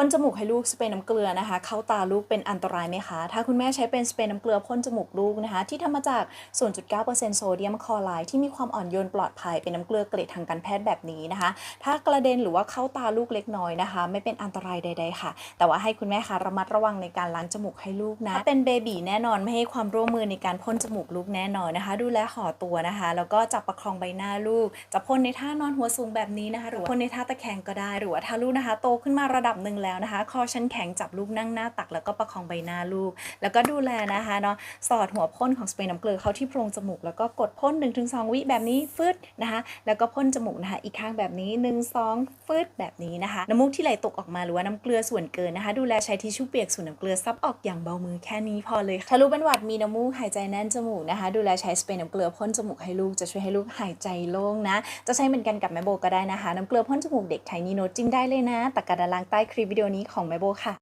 พ่นจมูกให้ลูกสเปรย์น้ำเกลือนะคะ เข้าตาลูกเป็นอันตรายไหมคะ ถ้าคุณแม่ใช้เป็นสเปรย์น้ำเกลือพ่นจมูกลูกนะคะ ที่ทำมาจาก 0.9%โซเดียมคลอไรด์ที่มีความอ่อนโยนปลอดภัยเป็นน้ำเกลือเกรดทางการแพทย์แบบนี้นะคะ ถ้ากระเด็นหรือว่าเข้าตาลูกเล็กน้อยนะคะ ไม่เป็นอันตรายใด ๆ ค่ะ แต่ว่าให้คุณแม่คะระมัดระวังในการล้างจมูกให้ลูกนะถ้าเป็นเบบีแน่นอนไม่ให้ความร่วมมือในการพ่นจมูกลูกแน่นอนนะคะ ดูแลห่อตัวนะคะ แล้วก็จับประคองใบหน้าลูก จะพ่นในท่านอนหัวสูงแบบนี้นะคะ หรือพ่นในท่าตะแคงก็ได้ หรือว่าถ้าลูกนะคะ โตขึ้นมาระดับหนึ่งแล้วนะคะคอชั้นแข็งจับลูกนั่งหน้าตักแล้วก็ประคองใบหน้าลูก แล้วก็ดูแลนะคะเนาะสอดหัวพ่นของสเปรย์น้ำเกลือเข้าที่โพรงจมูกแล้วก็กดพ่น 1-2 วิแบบนี้ฟึดนะคะแล้วก็พ่นจมูกนะคะอีกข้างแบบนี้ 1 2ฟึดแบบนี้นะคะน้ำมูกที่ไหลตกออกมาหรือว่าน้ำเกลือส่วนเกินนะคะ ดูแลใช้ทิชชู่เปียกสูนน้ำเกลือซับออกอย่างเบามือแค่นี้พอเลยค่ะถ้าลูกเป็นหวัดมีน้ำมูกหายใจแน่นจมูกนะคะ ดูแลใช้สเปรย์น้ำเกลือพ่นจมูกให้ลูกจะช่วยให้ลูกหายใจโล่งนะ จะใช้เหมือนกันกับแม่โบก็ได้นะคะ น้ำเกลือพ่นจมูกเด็กไทนี่โนจริงได้เลยนะตะกร้าดาลางใต้คลิปวิดีโอนี้ของแม่โบค่ะ